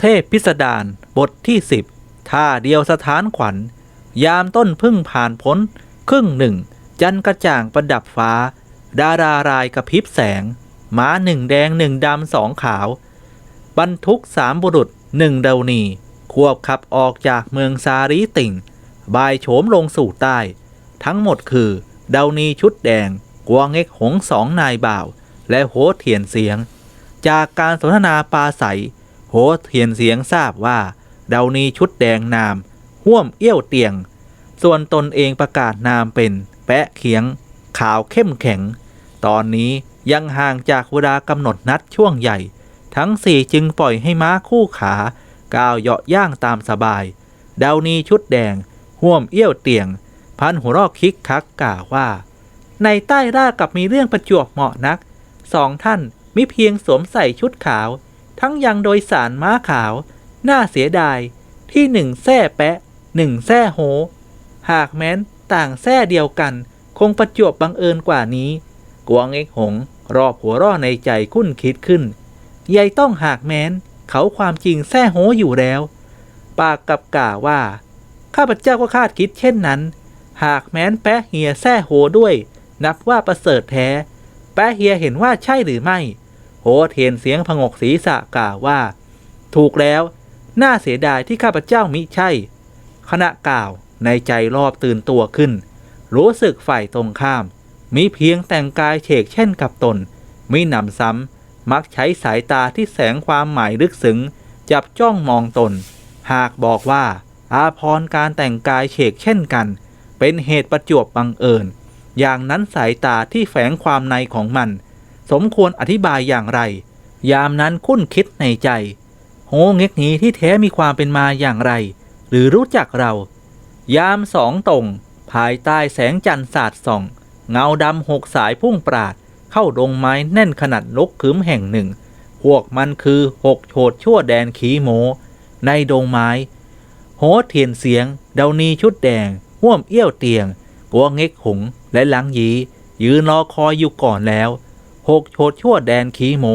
เทพพิสดารบทที่สิบท่าเดียวสถานขวัญ ยามต้นพึ่งผ่านพ้น ครึ่งหนึ่ง จันกระจ่างประดับฟ้า ดารารายกระพริบแสง ม้าหนึ่งแดงหนึ่งดำสองขาว บรรทุกสามบุรุษหนึ่งเดานีควบขับออกจากเมืองซารีติ่ง บายโฉมลงสู่ใต้ ทั้งหมดคือเดานีชุดแดง กวางเอกหงสองนายบ่าว และโหเทียนเสียง จากการสนทนาปาศัย โหเทียนเสียงทราบว่าเดานีชุดแดงนาม ห่วมเอี้ยวเตียง ส่วนตนเองประกาศนามเป็นแปะเขียง ขาวเข้มแข็ง ตอนนี้ยังห่างจากเวลากำหนดนัดช่วงใหญ่ ทั้งสี่จึงปล่อยให้ม้าคู่ขาก้าวเหาะย่างตามสบาย เดานีชุดแดง ห่วมเอี้ยวเตียง พันหัวรอกคิกคักกล่าวว่า ในใต้รากับมีเรื่องประจวบเหมาะนักสองท่านมิเพียงสวมใส่ชุดขาว ทั้งยังโดยสารม้าขาว น่าเสียดายที่หนึ่งแท่แปะหนึ่งแท่โห หากแม้นต่างแท่เดียวกัน คงประจวบบังเอิญกว่านี้ กวางเอกหง รอบหัวร่อในใจคุ้นคิดขึ้นยายต้องหากแม้น เขาความจริงแท่โหอยู่แล้ว ปากกับกล่าวว่า ข้าพเจ้าก็คาดคิดเช่นนั้น หากแม้นแปะเฮียแท่โหด้วย นับว่าประเสริฐแท้ แปะเฮียเห็นว่าใช่หรือไม่ โหเทียนเสียงผงกศีรษะกล่าวว่า ถูกแล้ว น่าเสียดายที่ข้าพเจ้ามิใช่ ขณะกล่าวในใจรอบตื่นตัวขึ้น รู้สึกฝ่ายตรงข้าม มีเพียงแต่งกายเฉกเช่นกับตนมิหนำซ้ำมักใช้สายตาที่แสงความหมายลึกซึ้งจับจ้องมองตน หากบอกว่า อาพรการแต่งกายเฉกเช่นกัน เป็นเหตุประจวบบังเอิญ อย่างนั้นสายตาที่แฝงความในของมัน สมควรอธิบายอย่างไร ยามนั้นคุ้นคิดในใจ โหเง็กนี้ที่แท้มีความเป็นมาอย่างไร หรือรู้จักเรา ยามสองตรงภายใต้แสงจันทร์สาดส่อง เงาดำหกสายพุ่งปราด เข้าดงไม้แน่นขนาดลกขืมแห่งหนึ่ง พวกมันคือหกโฉดชั่วแดนขีโม ในดงไม้ โหเทียนเสียง เดานีชุดแดง ห่วมเอี้ยวเตียง กัวเง็กหงและหลังยียืนรอคอยอยู่ก่อนแล้ว หกโฉดชั่วแดนขีโม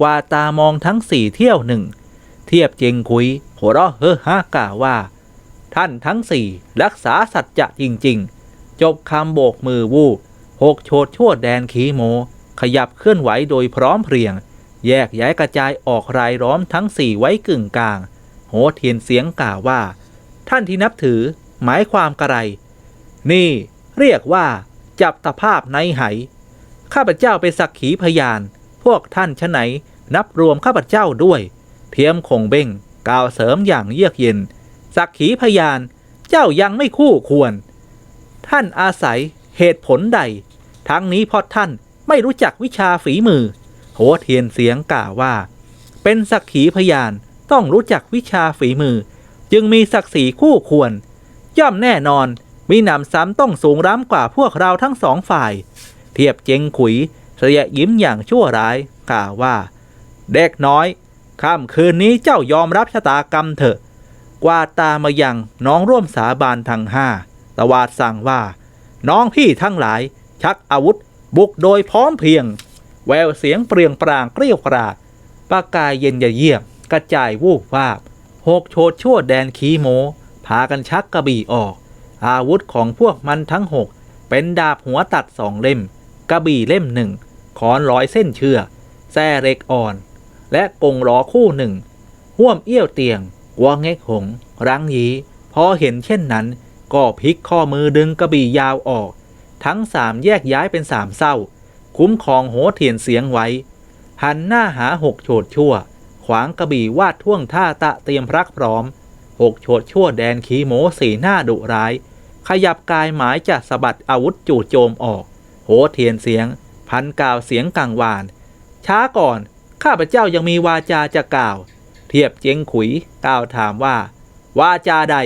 กว่าตามองทั้งสี่เที่ยวหนึ่ง เทียบเจงคุย หัวเราะเฮ้อฮากล่าวว่า ท่านทั้งสี่รักษาสัจจะจริง ๆ จบคำโบกมือวูบหกโฉดชั่วแดนขีโมขยับเคลื่อนไหวโดยพร้อมเพรียง แยกย้ายกระจายออกรายล้อมทั้งสี่ไว้กึ่งกลาง โหเทียนเสียงกล่าวว่า ท่านที่นับถือหมายความกระไร นี่เรียกว่าจับตภาพในไห ข้าพเจ้าเป็นสักขีพยาน พวกท่านชะไหน นับรวมข้าพเจ้าด้วย เทียมคงเบ้งกล่าวเสริมอย่างเยือกเย็น สักขีพยาน เจ้ายังไม่คู่ควร ท่านอาศัยเหตุผลใด ทั้งนี้เพราะท่านไม่รู้จักวิชาฝีมือ โหเทียนเสียงกล่าวว่า เป็นสักขีพยานต้องรู้จักวิชาฝีมือ จึงมีศักดิ์ศรีคู่ควร ย่อมแน่นอน มีหนำซ้ำต้องสูงร้ำกว่าพวกเราทั้งสองฝ่าย เทียบเจงขุยเสียยิ้มอย่างชั่วร้ายกล่าวว่า เด็กน้อยค่ำคืนนี้เจ้ายอมรับชะตากรรมเถอะ กวาดตามายังน้องร่วมสาบานทั้งห้าตวาดสั่งว่า น้องพี่ทั้งหลาย ชักอาวุธ บุกโดยพร้อมเพรียง แววเสียงเปรียงปรางเกรี้ยวกราดปากกายเย็นเยี่ยมกระจายวูบวาบหกโชดชั่วแดนขีโม พากันชักกระบี่ออก อาวุธของพวกมันทั้งหกเป็นดาบหัวตัดสองเล่ม กระบี่เล่มหนึ่งขอนร้อยเส้นเชือกแส้เล็กอ่อน และกงล้อคู่หนึ่งห่วมเอี้ยวเตียงวางเง็กหง รังยีพอเห็นเช่นนั้น ก็พลิกข้อมือดึงกระบี่ยาวออก ทั้งสามแยกย้ายเป็นสามเศร้า คุ้มครองโหเทียนเสียงไว้ หันหน้าหาหกโฉดชั่ว ขวางกระบี่วาดท่วงท่าตะเตรียมพรักพร้อมหกโฉดชั่วแดนขีโมสีหน้าดุร้าย ขยับกายหมายจะสะบัดอาวุธจู่โจมออก โหเทียนเสียง พันกล่าวเสียงกังวาน ช้าก่อนข้าพเจ้ายังมีวาจาจะกล่าว เทียบเจงขุยกล่าวถามว่า วาจาใด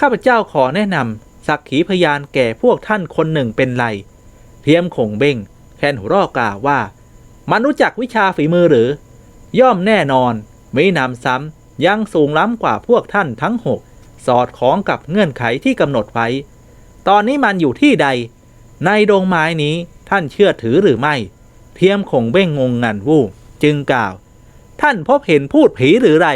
ข้าพเจ้าขอแนะนำสักขีพยานแก่พวกท่านคนหนึ่งเป็นไร เทียมคงเบ้งแคนหัวรอกล่าวว่า มันรู้จักวิชาฝีมือหรือ ย่อมแน่นอนไม่นำซ้ำยังสูงล้ำกว่าพวกท่านทั้งหกสอดคล้องกับเงื่อนไขที่กำหนดไว้ ตอนนี้มันอยู่ที่ใด ในดงไม้นี้ท่านเชื่อถือหรือไม่ เทียมคงเบ้งงงงันวูบจึงกล่าว ท่านพบเห็นพูดผีหรือไร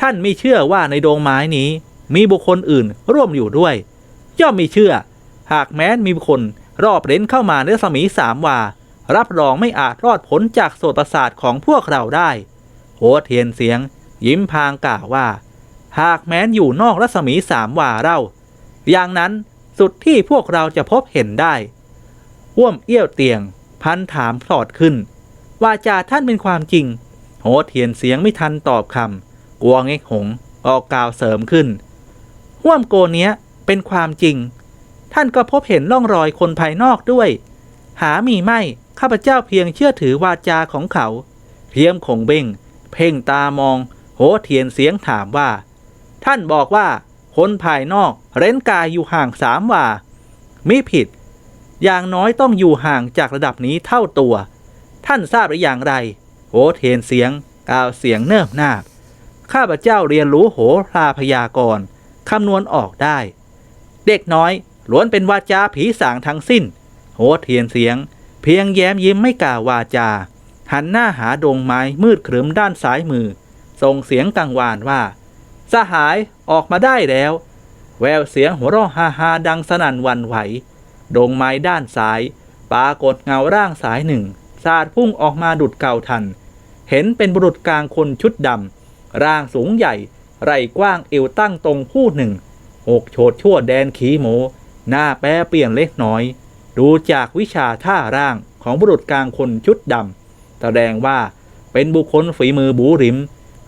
ท่านไม่เชื่อว่าในดงไม้นี้ มีบุคคลอื่นร่วมอยู่ด้วย ย่อมไมีเชื่อ หากแม้นมีบุคคลรอบเร้นเข้ามาในรัศมีสามวา รับรองไม่อาจรอดพ้นจากโสตประสาทของพวกเราได้ โหเทียนเสียง ยิ้มพางกล่าวว่า หากแม้นอยู่นอกรัศมีสามวาเราอย่างนั้น สุดที่พวกเราจะพบเห็นได้ว่วมเอี้ยวเตียง พันถามพลอดขึ้นว่าจาท่านเป็นความจริง โหเทียนเสียงไม่ทันตอบคำกลัวเง็กหงออกกล่าวเสริมขึ้นว่วมโกเนี้ยเป็นความจริง ท่านก็พบเห็นร่องรอยคนภายนอกด้วย หามีไม่ข้าพเจ้าเพียงเชื่อถือวาจาของเขา เพียมคงเบ่ง เพ่งตามอง โหเทียนเสียงถามว่า ท่านบอกว่า คนภายนอกเร้นกายอยู่ห่างสามว่ามิผิด อย่างน้อยต้องอยู่ห่างจากระดับนี้เท่าตัว ท่านทราบหรืออย่างไร โหเทียนเสียงกล่าวเสียงเนิบนาบข้าพเจ้าเรียนรู้โหราพยากรณ์คำนวณออกได้ เด็กน้อยล้วนเป็นวาจาผีสางทั้งสิ้น โหเทียนเสียง เพียงแย้มยิ้มไม่กล่าววาจา หันหน้าหาดงไม้มืดครึ้มด้านซ้ายมือ ส่งเสียงกังวานว่า สหายออกมาได้แล้ว แววเสียงหัวเราะฮาฮาดังสนั่นวันไหว ดงไม้ด้านซ้าย ปรากฏเงาร่างสายหนึ่ง สาดพุ่งออกมาดุดเก่าทัน เห็นเป็นบุรุษกลางคนชุดดำ ร่างสูงใหญ่ ไหล่กว้างเอวตั้งตรงผู้หนึ่งอกโฉดชั่วแดนขีโม หน้าแปรเปลี่ยนเล็กน้อย ดูจากวิชาท่าร่างของบุรุษกลางคนชุดดำแสดงว่าเป็นบุคคลฝีมือบูริม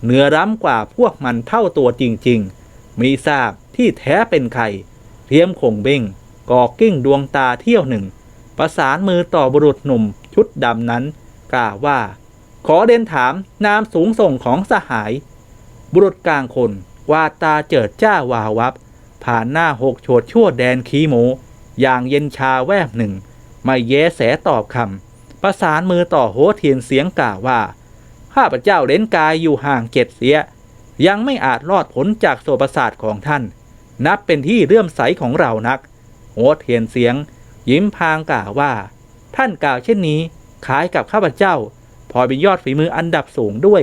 เหนือร้ำกว่าพวกมันเท่าตัวจริงๆ มีทราบที่แท้เป็นใครเทียมคงเบ้งกอกกิ้งดวงตาเที่ยวหนึ่ง ประสานมือต่อบุรุษหนุ่มชุดดำนั้น กล่าวว่า ขอเดินถามนามสูงส่งของสหาย บุรุษกลางคนวาตาเจิดจ้าวาวับ ผ่านหน้าหกโฉดชั่วแดนคีโมอย่างเย็นชาแวบหนึ่ง ไม่แย้แสตอบคำประสานมือต่อโหเทียนเสียงกล่าวว่า ข้าพเจ้าเล่นกายอยู่ห่างเจ็ดเสีย ยังไม่อาจรอดพ้นจากโสประสาทของท่าน นับเป็นที่เลื่อมใสของเรานักโหเทียนเสียง ยิ้มพางกล่าวว่า ท่านกล่าวเช่นนี้คล้ายกับข้าพเจ้า พอเป็นยอดฝีมืออันดับสูงด้วย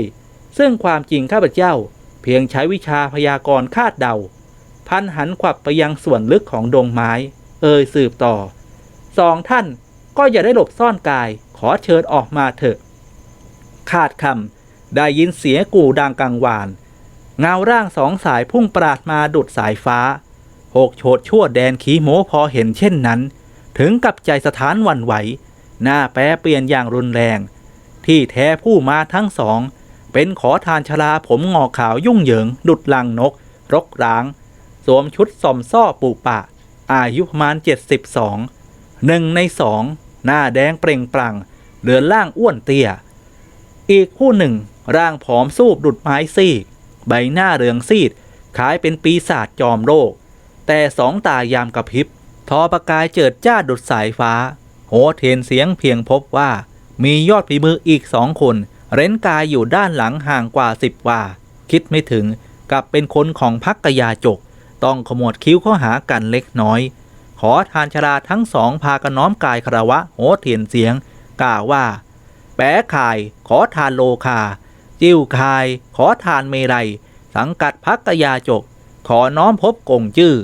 ซึ่งความจริงข้าพเจ้า เพียงใช้วิชาพยากรณ์คาดเดา พันหันขวับไปยังส่วนลึกของดงไม้ เอ่ยสืบต่อสองท่านก็อย่าได้หลบซ่อนกายขอเชิญออกมาเถอะ ขาดคำได้ยินเสียงกู่ดังกังวาน เงาร่างสองสายพุ่งปราดมาดุดสายฟ้า หกโฉดชั่วแดนขีโมพอเห็นเช่นนั้น ถึงกับใจสถานวันไหว หน้าแปรเปลี่ยนอย่างรุนแรง ที่แท้ผู้มาทั้งสอง เป็นขอทานชลาผมงอขาวยุ่งเหยิง ดุดลังนก รกร้าง สวมชุดสอมซ่อปูปะ อายุประมาณ 72หนึ่งในสองหน้าแดงเปล่งปลั่งเหลือนล่างอ้วนเตี้ย อีกผู้หนึ่ง ร่างผอมสูบดุดไม้ซีก ใบหน้าเรืองซีดคล้ายเป็นปีศาจจอมโรค แต่สองตายามกระพริบ ทอประกายเจิดจ้าดุดสายฟ้า โหเทนเสียงเพียงพบว่า มียอดฝีมืออีกสองคน เร้นกายอยู่ด้านหลังห่างกว่าสิบว่า คิดไม่ถึงกับเป็นคนของพักกยาจก ต้องขมวดคิ้วเข้าหากันเล็กน้อย ขอทานชราทั้งสองพากันน้อมกายคารวะโหเทียนเสียงกล่าวว่า แปะขาย ขอทานโลคา จิ้วคาย ขอทานเมรัย สังกัดพักกยาจก ขอน้อมพบกงจื้อ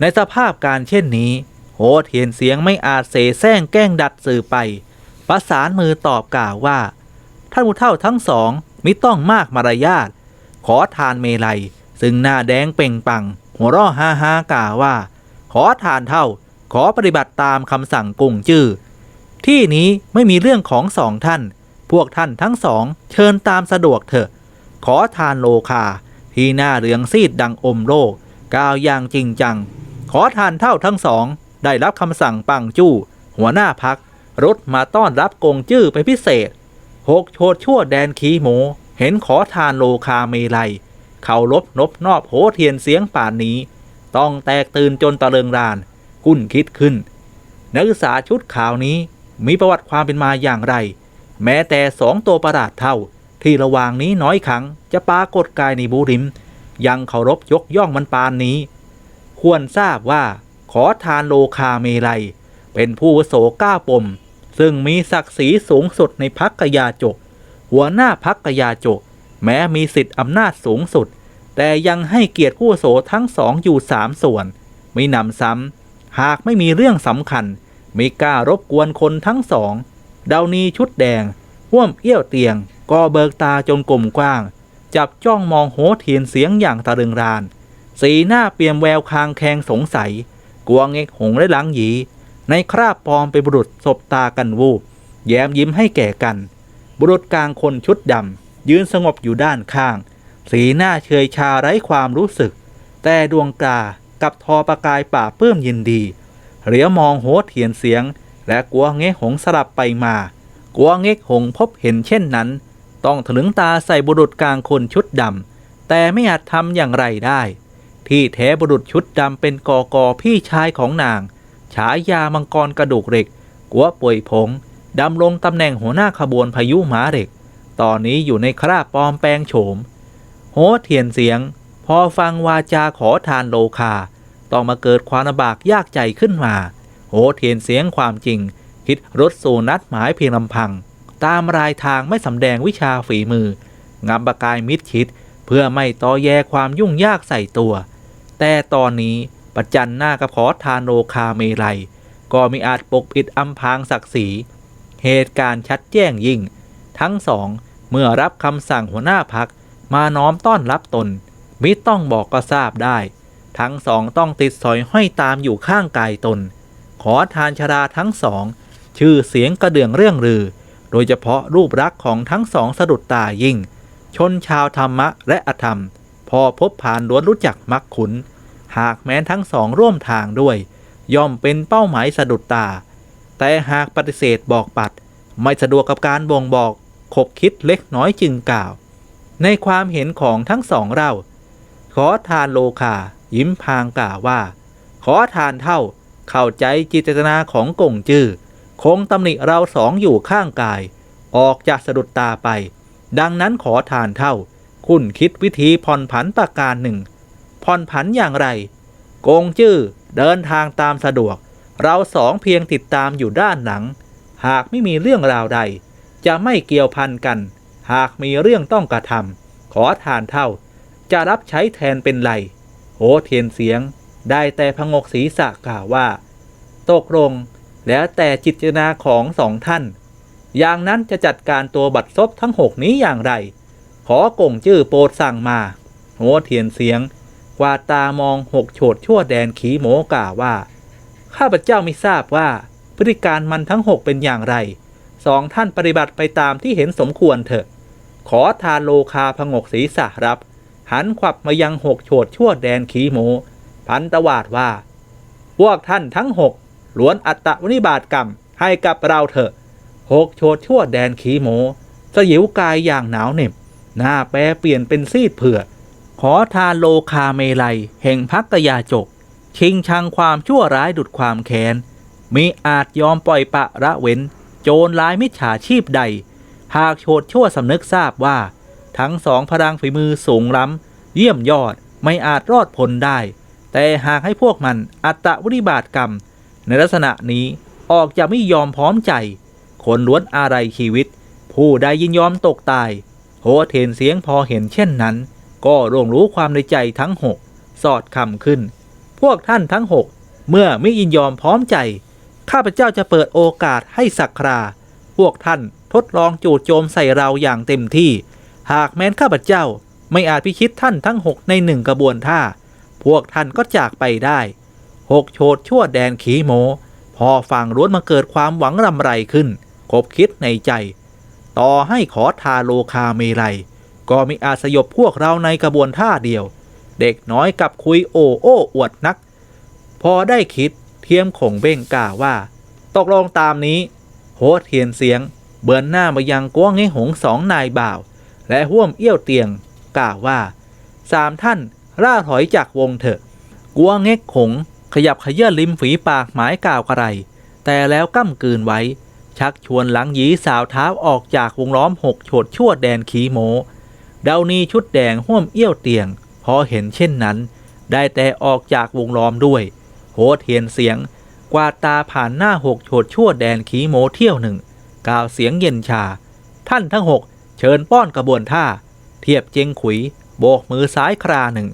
ในสภาพการเช่นนี้ โหเทียนเสียงไม่อาจเสแสร้งแกล้งดัดสื่อไป ประสานมือตอบกล่าวว่า ท่านผู้เฒ่าทั้งสองมิต้องมากมารยาท ขอทานเมลัย ซึ่งหน้าแดงเป่งปัง หัวร่อฮ่าฮ่ากล่าวว่า ขอทานเท่า ขอปฏิบัติตามคำสั่งกุงจื้อ ที่นี้ไม่มีเรื่องของสองท่าน พวกท่านทั้งสอง เชิญตามสะดวกเถอะ ขอทานโลคา ที่หน้าเรืองซีดดังอมโลกกาวอย่างจริงจัง ขอทานเท่าทั้งสอง ได้รับคำสั่งปังจู้ หัวหน้าพัก รถมาต้อนรับกงจื้อไปพิเศษหกโชดชั่วแดนขีโม เห็นขอทานโลคาเมลัยเขาลบนบนอบโหเทียนเสียงป่านนี้ ต้องแตกตื่นจนตะเริงรานกุ้นคิดขึ้น นักศึกษาชุดขาวนี้ มีประวัติความเป็นมาอย่างไร แม้แต่สองตัวประหลาดเท่า ที่ระหว่างนี้น้อยครั้งจะปรากฏกายในบูริม ยังเคารพยกย่องมันปานนี้ ควรทราบว่าขอทานโลคาเมลัยเป็นผู้โสก้าปม ซึ่งมีศักดิ์ศรีสูงสุดในพักกยาจก หัวหน้าพักกยาจก แม้มีสิทธิอำนาจสูงสุด แต่ยังให้เกียรติผู้โสทั้งสองอยู่สามส่วน ไม่นำซ้ำหากไม่มีเรื่องสำคัญ ม่กล้ารบกวนคนทั้งสองดาวนีชุดแดงห่วมเอี้ยวเตียงก็เบิกตาจนกลมกว้าง จับจ้องมองโหเทียนเสียงอย่างตะรึงราน สีหน้าเปี่ยมแววคางแคงสงสัยกลัวเงกหงและหลังหยี ในคราบปลอมเป็นบุรุษสบตากันวูบแย้มยิ้มให้แก่กัน บุรุษกลางคนชุดดำยืนสงบอยู่ด้านข้าง สีหน้าเฉยชาไร้ความรู้สึก แต่ดวงกากับทอประกายป่าเปื้มยินดี เหลียวมองโหเทียนเสียง และกัวเงกหงสลับไปมา กัวเงกหงพบเห็นเช่นนั้น ต้องถลึงตาใส่บุรุษกลางคนชุดดำแต่ไม่อาจทำอย่างไรได้ ที่แท้บุรุษชุดดำเป็นกอกอพี่ชายของนาง ฉายามังกรกระดูกเหล็ก กัวป่วยผงดำลงตำแหน่งหัวหน้าขบวนพายุหมาเหล็ก ตอนนี้อยู่ในคราบปลอมแปลงโฉม โหเทียนเสียง พอฟังวาจาขอทานโลคา ต้องมาเกิดความลำบากยากใจขึ้นมา โหเทียนเสียงความจริง คิดรถสู่นัดหมายเพียงลำพัง ตามรายทางไม่สำแดงวิชาฝีมืองำประกายมิดชิด เพื่อไม่ต่อแยความยุ่งยากใส่ตัว แต่ตอนนี้ประจันหน้ากับขอทานโลคาเมลัยก็มิอาจปกปิดอำพรางศักดิ์ศรีเหตุการณ์ชัดแจ้งยิ่ง ทั้งสองเมื่อรับคำสั่งหัวหน้าพักมาน้อมต้อนรับตน มิต้องบอกก็ทราบได้ ทั้งสองต้องติดสอยห้อยตามอยู่ข้างกายตน ขอทานชราทั้งสอง ชื่อเสียงกระเดื่องเรื่องลือ โดยเฉพาะรูปรักษ์ของทั้งสองสะดุดตายิ่ง ชนชาวธรรมะและอธรรม พอพบผ่านล้วนรู้จักมักขุน หากแม้นทั้งสองร่วมทางด้วย ย่อมเป็นเป้าหมายสะดุดตา แต่หากปฏิเสธบอกปัด ไม่สะดวกกับการบ่งบอกขบคิดเล็กน้อยจึงกล่าว ในความเห็นของทั้งสองเรา ขอทานโลคา ยิ้มพางกล่าวว่า ขอทานเท่า เข้าใจจิตตนาของกงจื้อคงตำหนิเราสองอยู่ข้างกาย ออกจากสะดุดตาไป ดังนั้นขอทานเท่า คุณคิดวิธีผ่อนผันประการหนึ่งผ่อนผันอย่างไร กงจื้อเดินทางตามสะดวก เราสองเพียงติดตามอยู่ด้านหลัง หากไม่มีเรื่องราวใด จะไม่เกี่ยวพันกัน หากมีเรื่องต้องกระทำขอทานเท่า จะรับใช้แทนเป็นไร โหเทียนเสียง ได้แต่พงกศีรษะกล่าวว่า ตกลง แล้วแต่จิตเจนาของสองท่าน อย่างนั้นจะจัดการตัวบัตรซบทั้งหกนี้อย่างไร ขอกงจื้อโปรดสั่งมา โหเทียนเสียง กวาดตามองหกโฉดชั่วแดนขีโมกล่าวว่า ข้าพเจ้าไม่ทราบว่า พฤติการมันทั้งหกเป็นอย่างไรสองท่านปฏิบัติไปตามที่เห็นสมควรเถอะ ขอทานโลคาพงกศีรษะรับ หันขวับมายังหกโฉดชั่วแดนขีโมพันตวาดว่า พวกท่านทั้งหกล้วนอัตตวนิบาตกรรมให้กับเราเถอะหกโฉดชั่วแดนขีโมสยิวกายอย่างหนาวเหน็บ หน้าแปรเปลี่ยนเป็นซีดเผือขอทานโลคาเมลัย แห่งพักกยาจก ชิงชังความชั่วร้ายดุดความแค้นมีอาจยอมปล่อยปะละเว้น โจรร้ายมิจฉาชีพใด หากโฉดชั่วสำนึกทราบว่า ทั้งสองพลังฝีมือสูงล้ำ เยี่ยมยอดไม่อาจรอดพ้นได้ แต่หากให้พวกมันอัตวนิบาตกรรม ในลักษณะนี้ออกจะไม่ยอมพร้อมใจ คนล้วนอะไรชีวิต ผู้ใดยินยอมตกตายโหเทนเสียงพอเห็นเช่นนั้น ก็ร่วงรู้ความในใจทั้งหกสอดคำขึ้น พวกท่านทั้งหกเมื่อไม่ยินยอมพร้อมใจ ข้าพเจ้าจะเปิดโอกาสให้สักครา พวกท่านทดลองจู่โจมใส่เราอย่างเต็มที่ หากแม้นข้าพเจ้าไม่อาจพิชิตท่านทั้งหกในหนึ่งกระบวนท่า พวกท่านก็จากไปได้หกโฉดชั่วแดนขีโม พอฟังล้วนมาเกิดความหวังรำไรขึ้น คบคิดในใจ ต่อให้ขอทาโลคาเมลัย ก็ม่อาจสยบพวกเราในกระบวนท่าเดียว เด็กน้อยกับคุยโอ้โอ้อวดนัก พอได้คิดเทียมขงเบ้งกล่าวว่า ตกลงตามนี้โหดเทียนเสียง เบือนหน้ามายังก้วงให้หงสองนายบ่าว และห่วมเอี้ยวเตียงกล่าวว่าสามท่านล่าถอยจากวงเถอะกัวเง็กขงขยับขยื่นริมฝีปากหมายกล่าวกระไร แต่แล้วก้ำกืนไว้ ชักชวนหลังหยีสาวเท้าออกจากวงล้อมหกโฉดชั่วแดนขีโมดานีชุดแดงห่วมเอี้ยวเตียง พอเห็นเช่นนั้น ได้แต่ออกจากวงล้อมด้วย โหดเทียนเสียง กวาดตาผ่านหน้าหกโฉดชั่วแดนขีโมเที่ยวหนึ่ง กล่าวเสียงเย็นชา ท่านทั้งหก เชิญป้อนกระบวนท่า เทียบเจงขุย โบกมือซ้ายคราหนึ่ง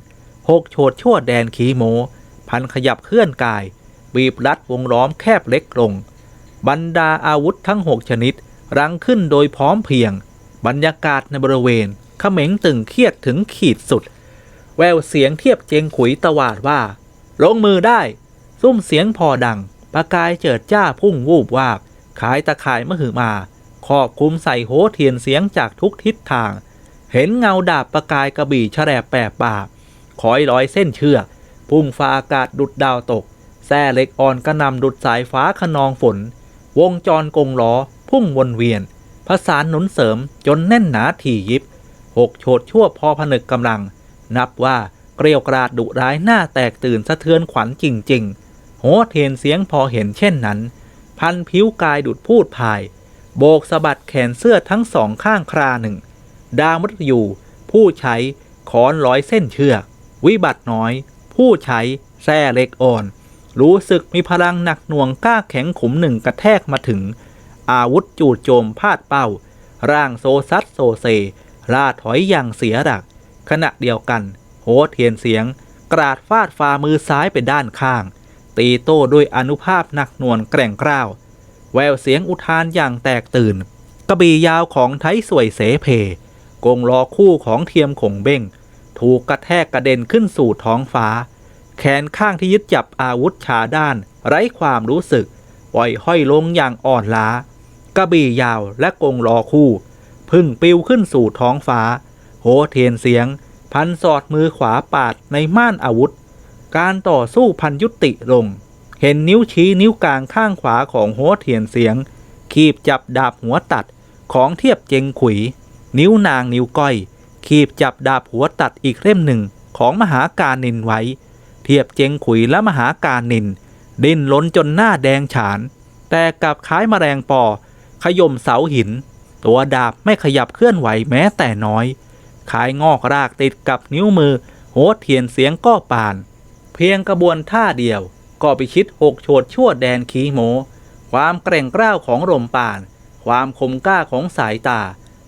หกโฉดชั่วแดนขีโม พันขยับเคลื่อนกาย บีบรัดวงล้อมแคบเล็กลง บรรดาอาวุธทั้งหกชนิด รังขึ้นโดยพร้อมเพียง บรรยากาศในบริเวณเขม็งตึงเครียดถึงขีดสุด แววเสียงเทียบเจงขุยตวาดว่า ลงมือได้ ซุ่มเสียงพอดัง ประกายเจิดจ้าพุ่งวูบวาบขายตะข่ายมหือมา ครอบคลุมใส่โหเทียนเสียงจากทุกทิศทาง เห็นเงาดาบประกายกระบี่แฉลบแปรปราคอยร้อยเส้นเชือก พุ่งฟ้าอากาศดุดดาวตกแส้เหล็กอ่อนกระนำดุดสายฟ้าขนองฝน วงจรกงล้อ พุ่งวนเวียนผสานหนุนเสริมจนแน่นหนาถี่ยิบ หกโฉดชั่วพอผนึกกำลัง นับว่าเกลียวกราดดุร้ายหน้าแตกตื่นสะเทือนขวัญจริง ๆ โหเทนเสียงพอเห็นเช่นนั้น พันผิวกายดุดพูดพาย โบกสะบัดแขนเสื้อทั้งสองข้างคราหนึ่ง ดาวมฤตยูผู้ใช้ขอนร้อยเส้นเชือก วิบัติน้อย ผู้ใช้แส้เล็กอ่อน รู้สึกมีพลังหนักหน่วงกล้าแข็งขุมหนึ่งกระแทกมาถึง อาวุธจูดโจมพาดเป้า ร่างโซซัดโซเซล่าถอยอย่างเสียหลัก ขณะเดียวกัน โหเทียนเสียง กราดฟาดฝ่ามือซ้ายไปด้านข้าง ตีโต้ด้วยอนุภาพหนักหน่วงแกร่งกร้าว แววเสียงอุทานอย่างแตกตื่น กระบี่ยาวของไทสวยเสเพกงล้อคู่ของเทียมขงเบ้ง ถูกกระแทกกระเด็นขึ้นสู่ท้องฟ้า แขนข้างที่ยึดจับอาวุธชาด้าน ไร้ความรู้สึกปล่อยห้อยลงอย่างอ่อนล้า กระบี่ยาวและกงล้อคู่ พึ่งปิวขึ้นสู่ท้องฟ้า โหเทียนเสียง พันสอดมือขวาปาดในม่านอาวุธ การต่อสู้พันยุติลง เห็นนิ้วชี้นิ้วกลางข้างขวาของโหเทียนเสียง คีบจับดาบหัวตัดของเทียบเจงขุย นิ้วนางนิ้วก้อย คีบจับดาบหัวตัดอีกเล่มหนึ่งของมหาการนินไว้ เทียบเจงขุยและมหาการนิน ดิ้นล้นจนหน้าแดงฉาน แต่กลับคล้ายมแมลงปอ ขย่มเสาหิน ตัวดาบไม่ขยับเคลื่อนไหวแม้แต่น้อยขายงอกรากติดกับนิ้วมือ โหเทียนเสียงก็ปาน เพียงกระบวนท่าเดียว ก็ไปชิดหกโฉดชั่วแดนขีโม ความแกร่งกร้าวของลมป่าน ความคมกล้าของสายตา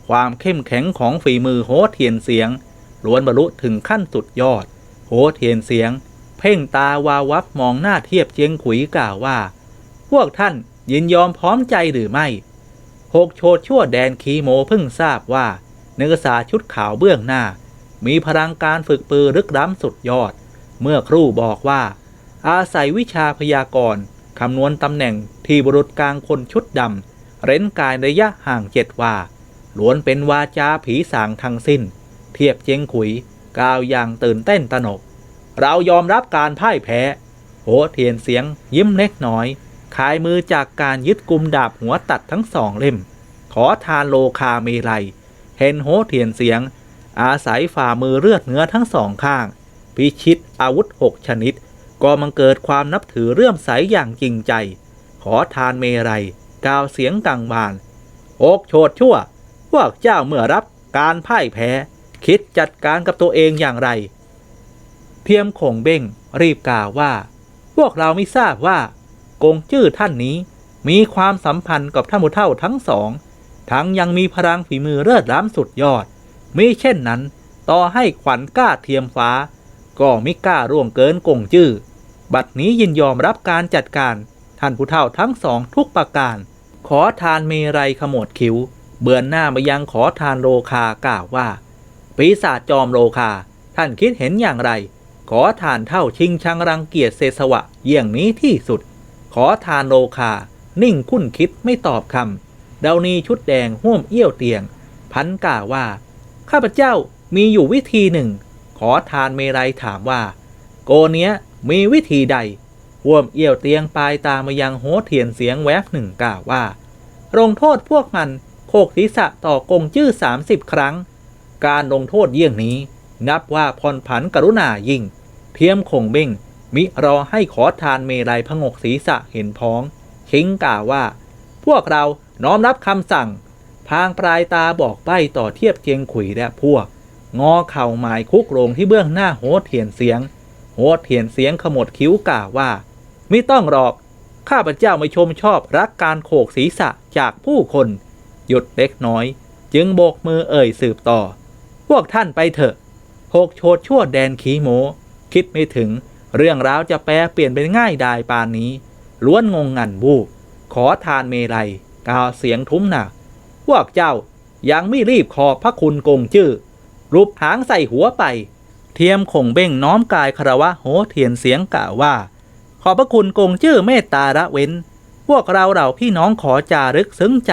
ความเข้มแข็งของฝีมือโหเทียนเสียงล้วนบรรลุถึงขั้นสุดยอดโหเทียนเสียง เพ่งตาวาวับมองหน้าเทียบเจียงขุยกล่าวว่า พวกท่านยินยอมพร้อมใจหรือไม่หกโฉดชั่วแดนคีโมเพิ่งทราบว่าเนื้อสาชุดขาวเบื้องหน้า มีพลังการฝึกปือลึกล้ำสุดยอด เมื่อครู่บอกว่า อาศัยวิชาพยากรณ์คำนวณตำแหน่งที่บุรุษกลางคนชุดดำเร้นกายระยะห่างเจ็ดว่าล้วนเป็นวาจาผีสางทั้งสิ้น เทียบเจงขุยกล่าวอย่างตื่นเต้นตนก เรายอมรับการพ่ายแพ้ โหเทียนเสียงยิ้มเล็กน้อยคายมือจากการยึดกุมดาบหัวตัดทั้งสองเล่ม ขอทานโลคาเมลัยเห็นโหเทียนเสียง อาศัยฝ่ามือเลือดเนื้อทั้งสองข้าง พิชิตอาวุธหกชนิด ก็มังเกิดความนับถือเรื่อมใสอย่างจริงใจ ขอทานเมรัยกล่าวเสียงกังวานอกโฉดชั่ว พวกเจ้าเมื่อรับการพ่ายแพ้ คิดจัดการกับตัวเองอย่างไร เทียมคงเบ้งรีบกล่าวว่า พวกเราไม่ทราบว่า กงจื้อท่านนี้มีความสัมพันธ์กับท่านผู้เฒ่าทั้งสอง ทั้งยังมีพลังฝีมือเลิศล้ำสุดยอด มิเช่นนั้น ต่อให้ขวัญกล้าเทียมฟ้า ก็ไมิกล้าร่วงเกินกงจื้อ บัดนี้ยินยอมรับการจัดการ ท่านผู้เฒ่าทั้งสองทุกประการ ขอทานเมรัยขมวดคิ้ว เบือนหน้ามายังขอทานโลคากล่าวว่า ปีศาจจอมโลคา ท่านคิดเห็นอย่างไร ขอทานเท่าชิงชังรังเกียจเสสวะเยี่ยงนี้ที่สุด ขอทานโลคา นิ่งคุ้นคิดไม่ตอบคำเดานีชุดแดงห่วมเอี้ยวเตียง พันกล่าวว่า ข้าพเจ้ามีอยู่วิธีหนึ่ง ขอทานเมรัยถามว่า โกเนี้ย มีวิธีใดห่วมเอี้ยวเตียงปลายตามายังโหเทียนเสียงแวบหนึ่งกล่าวว่าลงโทษพวกมันโขกศีรษะต่อกงจื้อ30ครั้ง การลงโทษเยี่ยงนี้ นับว่าพรผันกรุณายิ่ง เทียมคงเบ้งมิรอให้ขอทานเมรัยพงกศีรษะเห็นพ้องชิงกล่าวว่า พวกเราน้อมรับคำสั่ง พางปลายตาบอกใบ้ต่อเทียบเจียงขุยและพวก งอเข่าหมายคุกลงที่เบื้องหน้าโหเทียนเสียง โหเทียนเสียงขมวดคิ้วกล่าวว่า ไม่ต้องหรอก ข้าพเจ้าไม่ชมชอบรักการโขกศีรษะจากผู้คน หยุดเล็กน้อย จึงโบกมือเอ่ยสืบต่อ พวกท่านไปเถอะหกโชดชั่วแดนขีโม คิดไม่ถึง เรื่องราวจะแปลเปลี่ยนเป็นง่ายดายปานนี้ ล้วนงงงันบูบขอทานเมลัยกล่าวเสียงทุ้มหนักพวกเจ้ายังไม่รีบขอบพระคุณกงจื้อรูปหางใส่หัวไป เทียมคงเบ้งน้อมกายคารวะโหเทียนเสียงกล่าวว่า ขอบพระคุณกงจื้อเมตตาละเว้น พวกเราเหล่าพี่น้องขอจารึกซึ้งใจ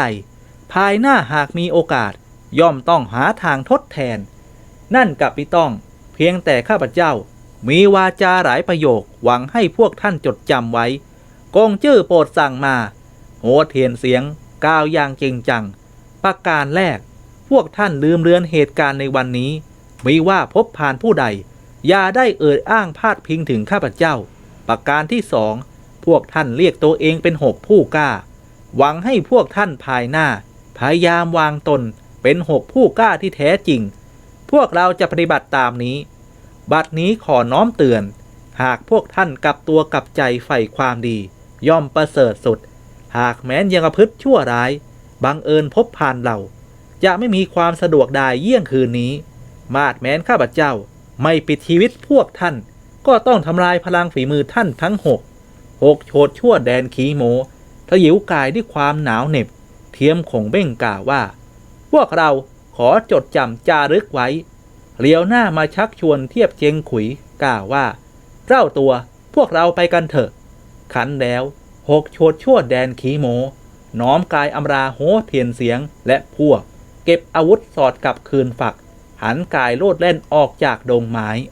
ภายหน้าหากมีโอกาส ย่อมต้องหาทางทดแทน นั่นกับพี่ต้อง เพียงแต่ข้าพเจ้า มีวาจาหลายประโยคหวังให้พวกท่านจดจำไว้ กงจื้อโปรดสั่งมา โหเทียนเสียงกล่าวอย่างจริงจัง ประการแรก พวกท่านลืมเลือนเหตุการณ์ในวันนี้ มีว่าพบผ่านผู้ใด อย่าได้เอ่ยอ้างพาดพิงถึงข้าพเจ้า ประการที่สองพวกท่านเรียกตัวเองเป็นหกผู้กล้า หวังให้พวกท่านภายหน้า พยายามวางตนเป็นหกผู้กล้าที่แท้จริง พวกเราจะปฏิบัติตามนี้ บัดนี้ขอน้อมเตือน หากพวกท่านกลับตัวกลับใจใฝ่ความดี ย่อมประเสริฐสุด หากแม้นยังประพฤติชั่วร้าย บังเอิญพบผ่านเรา จะไม่มีความสะดวกได้เยี่ยงคืนนี้ มาดแม้นข้าพเจ้า ไม่ปิดชีวิตพวกท่าน ก็ต้องทำลายพลังฝีมือท่านทั้งหกหกโฉดชั่วแดนขีโมทะยิวกายด้วยความหนาวเหน็บ เทียมคงเบ้งกล่าวว่า พวกเราขอจดจำจารึกไว้เลียวหน้ามาชักชวนเทียบเจงขุยกล่าวว่า เจ้าตัวพวกเราไปกันเถอะ ขันแล้วหกโฉดชั่วแดนขีโม น้อมกายอำราโหเทียนเสียงและพวก เก็บอาวุธสอดกลับคืนฝัก หันกายโลดเล่นออกจากดงไม้